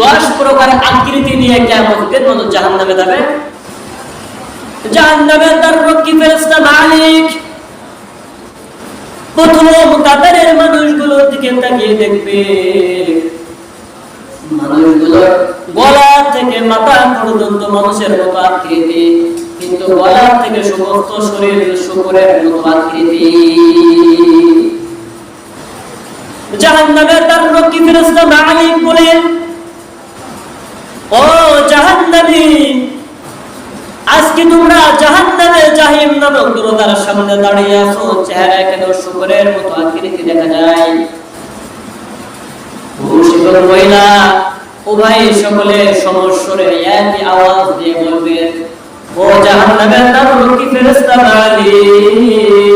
দশ প্রকার আকৃতি নিয়ে কেমতের মতো জাহান নামে যাবে। জাহান নামে তার রক্ষী ফেরেস্তা মালিক? প্রথম মানুষগুলোর দিকে তাকিয়ে দেখবে। গলা থেকে মাথা পর্যন্ত মানুষের মতো আকৃতি, কিন্তু গলা থেকে সমস্ত শরীর শুকুরের মতো আকৃতি। জাহান্নামের তার রক্ষী ফেরেশতা মালিক বলেন ও জাহান্নামী, আজকে তোমরা জাহান্নামে জাহিম সামনে দাঁড়িয়ে আছো, চেহারা কেন শুকরের মতো আকৃতি দেখা যায়? মহিলা উভয় সকলে সমস্বরে একই আওয়াজ দিয়ে ও জাহান্নামের নাম ফেরেশতা মালিক?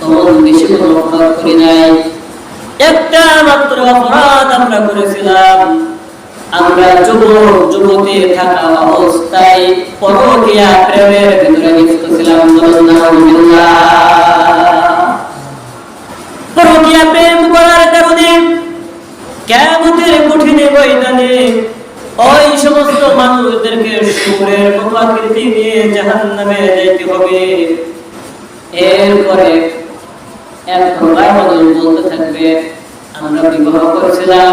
তখন বেশি কোনো অপরাধ করি নাই। একটা মাত্র অপরাধ আমরা করেছিলাম। আমরা যুবক যুবতী থাকা অবস্থায় পরকীয়া প্রেমের ভিতরে লিপ্ত ছিলাম। পরকীয়া প্রেম করার কারণে কেমতের কঠিন ময়দানে ওই সমস্ত মানুষদেরকে সুরের মতো আকৃতি নিয়ে জাহান্নামে যাইতে হবে এরপরে এক প্রকার মানুষ বলতে থাকবে, আমরা বিবাহ করেছিলাম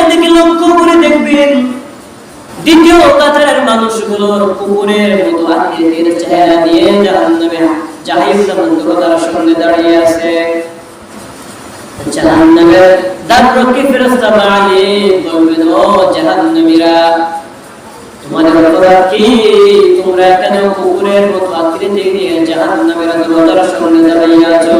লক্ষ্য করে দেখবেন দ্বিতীয় কাতারের মানুষগুলোর কুকুরের মতো আকৃতির চেহারা দিয়ে জাহান্নামে জাহিম নামক দরজার সামনে দাঁড়িয়ে আছে। জাহান্নামের দাররকি ফেরেশতা মালিক বলবেন ও জাহান্নামীরা, তোমাদের অপরাধ কি? তোমরা কেন কুকুরের মতো আকৃতি নিয়ে জাহান্নামের দরজার সামনে দাঁড়িয়ে আছো।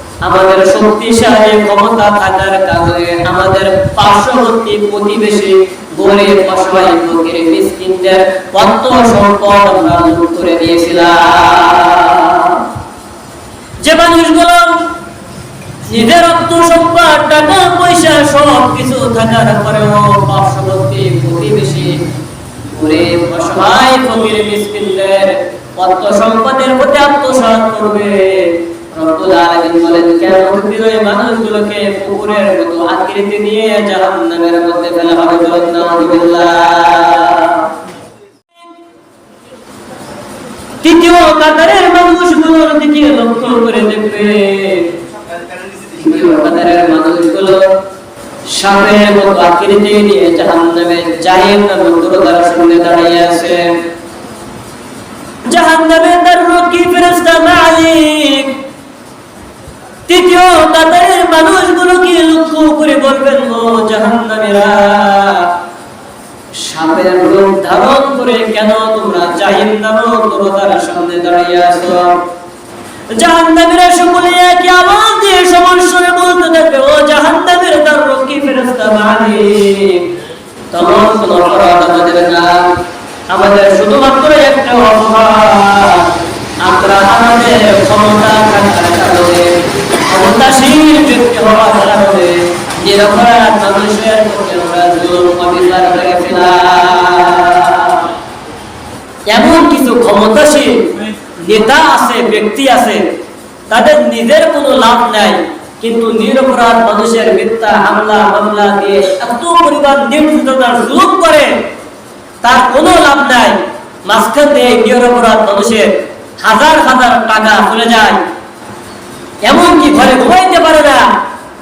আমাদের শক্তিশালী ক্ষমতা থাকার কারণে আমাদের পার্শ্ববর্তী প্রতিবেশী গরিব অসহায় ফকির মিসকিনদের সম্পদ আমরা করে দিয়েছিলাম যে মানুষগুলো নিজের অর্থ সম্পদ টাকা, পয়সা সব কিছু থাকার পরেও পার্শ্ববর্তী প্রতিবেশী গরিব, অসহায় ফকির মিসকিনদের সম্পদের প্রতি আত্মসাৎ করবে। রব্বুল আলামিন বলেন কেন ওই মানুষগুলোকে পুকুরের মতো আকৃতি নিয়ে জাহান্নামের মধ্যে ফেলা হবে বলেন তৃতীয় কাতারের মানুষগুলোর দিকে লক্ষ্য করে দেখবে কাতারের মানুষগুলো সাপের মতো আকৃতি নিয়ে জাহান্নামে জাহিম নামক দরজার সামনে দাঁড়িয়ে আছে জাহান্নামে তার রক্ষী ফেরেশতা মালিক? তৃতীয় কাতারের মানুষগুলোকে লক্ষ্য করে বলবেন, ও জাহান্নামীরা, সাপের রূপ ধারণ করে কেন তোমরা জাহিন নামক দরজার সামনে দাঁড়িয়ে আছো? জাহান্নামীরা সকলে একই আওয়াজ দিয়ে সমস্যারে বলতে থাকবে, ও জাহান্নামের তার রক্ষী ফেরেশতা মালিক? তখন কোন অপরাধ আমাদের না আমাদের শুধুমাত্র একটা অপরাধ। আমরা আমাদের ক্ষমতা থাকার কারণে ক্ষমতাশীল ব্যক্তি হওয়ার কারণে এমন কিছু ক্ষমতাশীল নেতা আছে, ব্যক্তি আছে, তাদের নিজের কোনো লাভ নাই, কিন্তু নিরপরাধ মানুষের মিথ্যা হামলা, মামলা দিয়ে এত পরিমাণ নির্যাতনার জুলুম করে, তার কোনো লাভ নাই। মাঝখান দিয়ে নিরপরাধ মানুষের হাজার হাজার টাকা চলে যায়। এমনকি ঘরে ঘুমাইতে পারে না।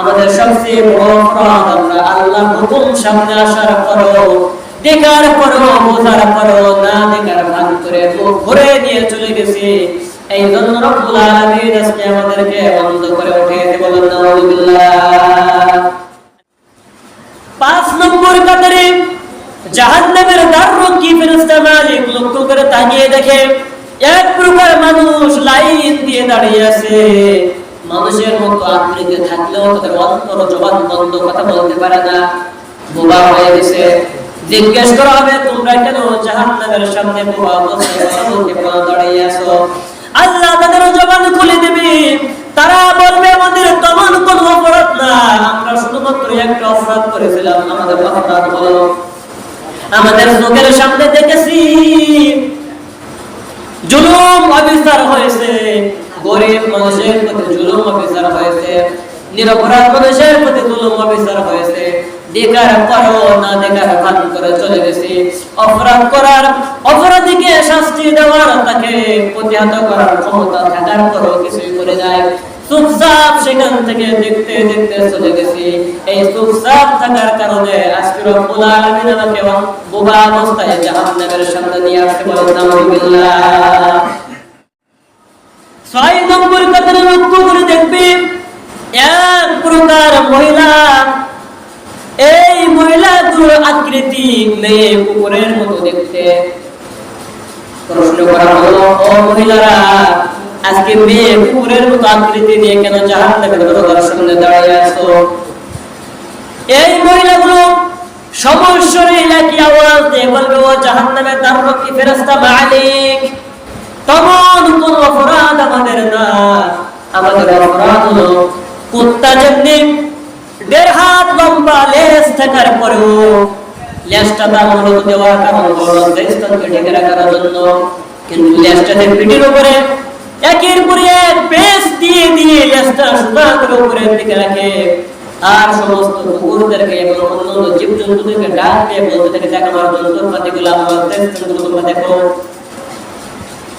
আমাদের সবচেয়ে বড় অপরাধ আমরা আল্লাহ হুকুম সামনে আসার পরও, দেখার পরও, বোঝার পরও না দেখার ভান করে মুখ ঘুরে নিয়ে চলে গেছি। এই জন্য রব্বুল আলামিন আজকে আমাদেরকে বন্ধ করে উঠে বলেন পাঁচ নম্বর কাতারে জাহান্নামের দাররক্ষী ফেরেশতা মালিক লক্ষ্য করে তাকিয়ে দেখে, এক প্রকার মানুষ লাইন দিয়ে দাঁড়িয়ে আছে। মানুষের মতো আকৃতি থাকলেও তাদের অন্তর জবান বন্ধ, কথা বলতে পারে না। বোবা হয়ে গেছে। জিজ্ঞেস করা হবে, তোমরা কেন জাহান্নামের সামনে বোবা অবস্থায় দাঁড়িয়ে আছো? আল্লাহ তাদের জবান খুলে দেবে। তারা বলবে, আমাদের তেমন কোন অপরাধ না আমরা শুধুমাত্র একটা অপরাধ করেছিলাম আমাদের অপরাধ হলো, আমাদের চোখের সামনে দেখেছি। জুলুম, অবিচার হয়েছে। গরিব মানুষের প্রতি জুলুম অবিচার হয়েছে, নিরপরাধ মানুষের প্রতি জুলুম অবিচার হয়েছে। দেখার পরও না দেখার ভান করে চলে গেছি। অপরাধ করার, অপরাধীকে শাস্তি দেওয়ার তাকে প্রতিহত করার ক্ষমতা থাকার পরও কিছুই করে যায়। চুপচাপ সেখান থেকে দেখতে দেখতে চলে গেছি। এই চুপচাপ থাকার কারণে আজকে রব্বুল আলামিন আমাকে বোবা অবস্থায় জাহান্নামের সামনে নিয়ে আসতে বলেন নাউযুবিল্লাহ ছয় নম্বর কথাটা লক্ষ্য করে দেখবে, এক প্রকার মহিলা, এই মহিলাগুলোর আকৃতি মেয়ে মতো দেখতে। প্রশ্ন করা হলো, ও মহিলারা, আজকে মেয়ে কুকুরের মতো আকৃতি নিয়ে কেন জাহান নামের দরজার সামনে দাঁড়িয়ে আছো এই মহিলাগুলো সমস্যরে একই আওয়াজ দিয়ে বলবে, ও জাহান নামের দাররক্ষী ফেরেশতা মালিক? তেমন কোন অপরাধ আমাদের না। আমাদের অপরাধ হলো কুত্তা যেমনি দেড় হাত লম্বা লেজ থাকার পরেও লেজটা তার মূলত দেওয়ার কারণ হলো লেজটাকে ঢেকে রাখার জন্য। কিন্তু লেজটাতে পিঠের উপরে, একের পরে এক পেস দিয়ে দিয়ে লেজটা সোজা করে উপরের দিকে রাখে। আর সমস্ত কুকুরদেরকে এবং অন্যান্য জীব জন্তুদেরকে ডাক দিয়ে বলতে থাকে দেখ আমার যন্ত্রপাতিগুলো আমার দেখো।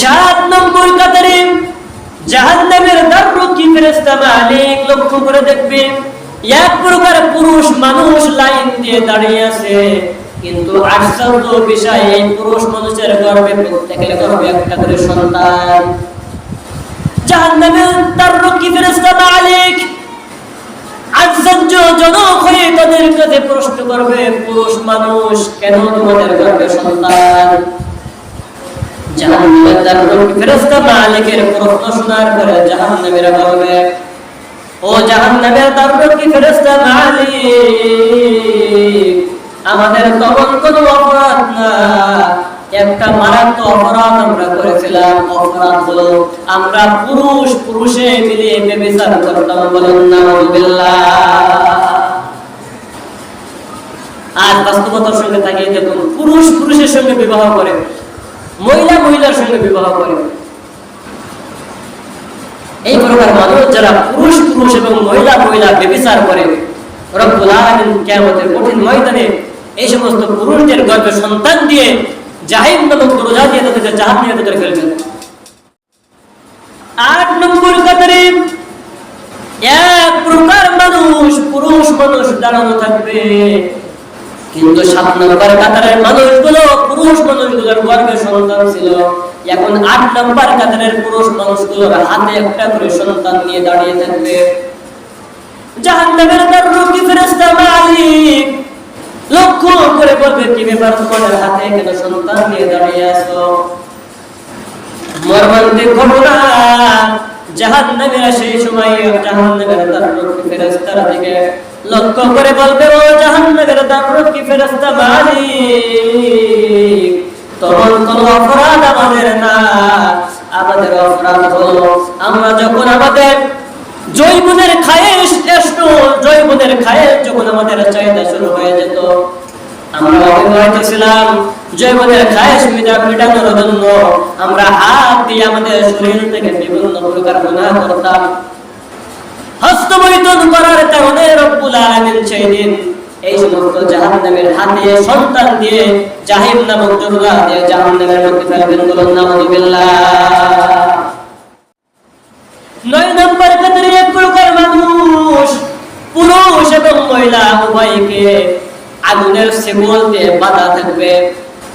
সাত নম্বর কাতারে জাহান্নামের দাররক্ষী ফেরেশতা মালিক লক্ষ্য করে দেখবে এক প্রকার পুরুষ মানুষ লাইন দিয়ে দাঁড়িয়ে আছে। কিন্তু আশ্চর্য বিষয়, এই পুরুষ মানুষের গর্ভে প্রত্যেকের গর্ভে একটা করে সন্তান। জাহান্নামের দাররক্ষী ফেরেশতা মালিক আশ্চর্যজনক হয়ে তাদের কাছে প্রশ্ন করবে, পুরুষ মানুষ কেন তোমাদের গর্ভে সন্তান? আমাদের তখন অপরাধ না। একটা মারাত্মক অপরাধ আমরা করেছিলাম। অপরাধ হলো আমরা পুরুষ পুরুষে মিলিয়ে করতাম বলুন নাউযুবিল্লাহ আজ বাস্তবতার সঙ্গে তাকিয়ে দেখুন, পুরুষ পুরুষের সঙ্গে বিবাহ করে মহিলা মহিলার সঙ্গে বিবাহ করে। এই প্রকার মানুষ যারা পুরুষ পুরুষ এবং মহিলা মহিলা বেবিচার করে এই সমস্ত পুরুষদের গর্ভে সন্তান দিয়ে জাহিদ দিয়ে তাদেরকে জাহান নিয়ে তাদের ফেলবেন। আট নম্বর কাতারে এক প্রকার মানুষ পুরুষ মানুষ দাঁড়ানো থাকবে। কিন্তু সাত নম্বর কাতারের মানুষগুলো পুরুষ মানুষগুলোর গর্ভে সন্তান ছিল। এখন আট নম্বর কাতারের পুরুষ মানুষগুলোর হাতে একটা করে সন্তান নিয়ে দাঁড়িয়ে থাকবে। জাহান্নামের তার রোগী ফেরেশতা মালিক? লক্ষ্য করে বলবে, কি ব্যাপার, তোমাদের হাতে কেন সন্তান নিয়ে দাঁড়িয়ে আছো? মর্মান্তিক ঘটনা জাহান্নামীরা সেই সময় জাহান্নামের দ্বাররক্ষী ফেরেশতার দিকে। লক্ষ্য করে বলবে, ও জাহান্নামের দ্বাররক্ষী ফেরেশতা মালিক? তখন কোন অপরাধ আমাদের না, আমাদের অপরাধ হলো আমরা যখন আমাদের জৈবনের এষ্ট জৈবনের যখন আমাদের চাহিদা শুরু হয়ে যেত, আমরা মেটানোর জন্য। আমরা হাত দিয়ে আমাদের শরীর থেকে বিভিন্ন প্রকার গুনাহ করতাম। হস্তমৈথুন করার কারণে রব্বুল আলামিন সেই দিন এই সমস্ত জাহান্নামের হাতে সন্তান দিয়ে জাহিম নামক জরুরা দিয়ে জাহান্নামের মধ্যে বলুন নয় নম্বর কাতারে প্রকার মানুষ, পুরুষ এবং মহিলা উভয়কে আগুনের সেগুল দিয়ে বাধা থাকবে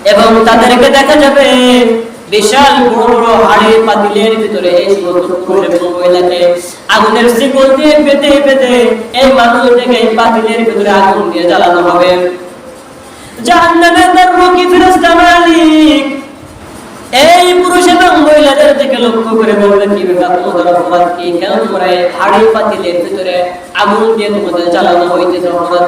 এবং তাদেরকে দেখা যাবে বিশাল বড় বড় হাড়ি পাতিলের ভিতরে এই মহিলাকে আগুনের সেগুল দিয়ে পেতে পেতে এই মানুষটাকে এই পাতিলের ভিতরে আগুন দিয়ে জ্বালানো হবে। লক্ষ্য কেন আগুন দিয়ে তোমাদের জ্বালানো হইতেছে? অপরাধ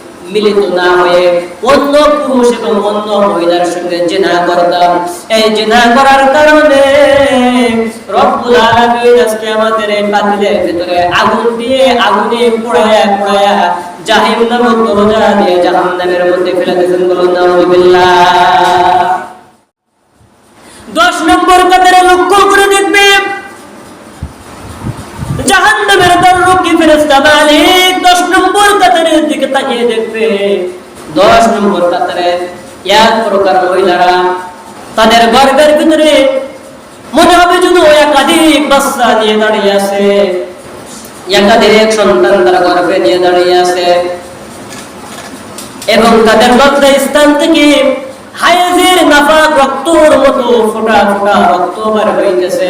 মিলিত না হয়ে অন্য পুরুষ এবং অন্য মহিলার সঙ্গে জেনা করতাম। এই জেনা করার কারণে রব্বুল আলামিন আজকে আমাদের এই পাতিলের ভিতরে আগুন দিয়ে আগুনে দরজা দিয়ে জাহান্নামের মধ্যে ফেলে দিয়েছেন বলুন নম্বর কাতারে লক্ষ্য করে দেখবে জাহান্নামের দররকি ফেরেশতা মালিক? 10 নম্বর কাতারের দিকে তাকিয়ে দেখবে। 10 নম্বর কাতারে এক প্রকার মহিলারা তাদের গর্ভের ভিতরে মনে হবে একাধিক বাচ্চা নিয়ে দাঁড়িয়ে আছে। একাধিক সন্তান তারা গর্ভে নিয়ে দাঁড়িয়ে আছে। এবং তাদের লজ্জা স্থান থেকে হায়েজের নাফাক রক্তর মতো ফোটা ফোটা রক্ত বার হইতেছে।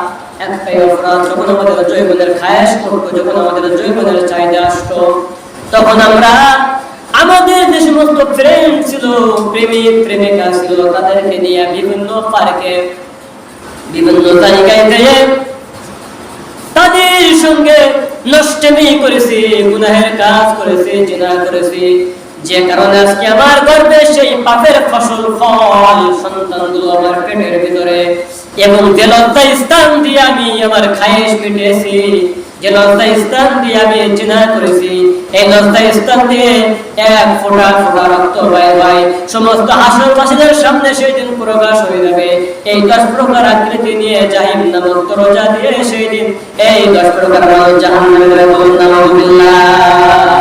যখন আমাদের জৈবনের খায়াস করতো যখন আমাদের জৈবনের চাহিদা আসতো, তখন আমরা আমাদের যে সমস্ত ফ্রেন্ড ছিল প্রেমিক প্রেমিকা ছিল, তাদেরকে নিয়ে বিভিন্ন পার্কে, বিভিন্ন তালিকায় গিয়ে তাদের সঙ্গে নষ্টমি করেছি, গুনাহের কাজ করেছি, জিনা করেছি। যে কারণে আজকে আমার গর্বে সেই পাপের ফসল, ফল, সন্তানগুলো আমার পেটের ভিতরে এবং যে লজ্জা স্থান দিয়ে আমি আমার খায়েশ মিটেছি, যে লজ্জা স্থান দিয়ে আমি জিনা করেছি, এই লজ্জা স্থান দিয়ে এক ফোঁটা ফোঁটা রক্ত বাইর হয় সমস্ত হাসরবাসীদের সামনে সেই দিন প্রকাশ হয়ে যাবে। এই দশ প্রকার আকৃতি নিয়ে জাহিম নামক দরজা দিয়ে সেই দিন এই দশ প্রকার জাহান্নামে বলুন নাউযুবিল্লাহ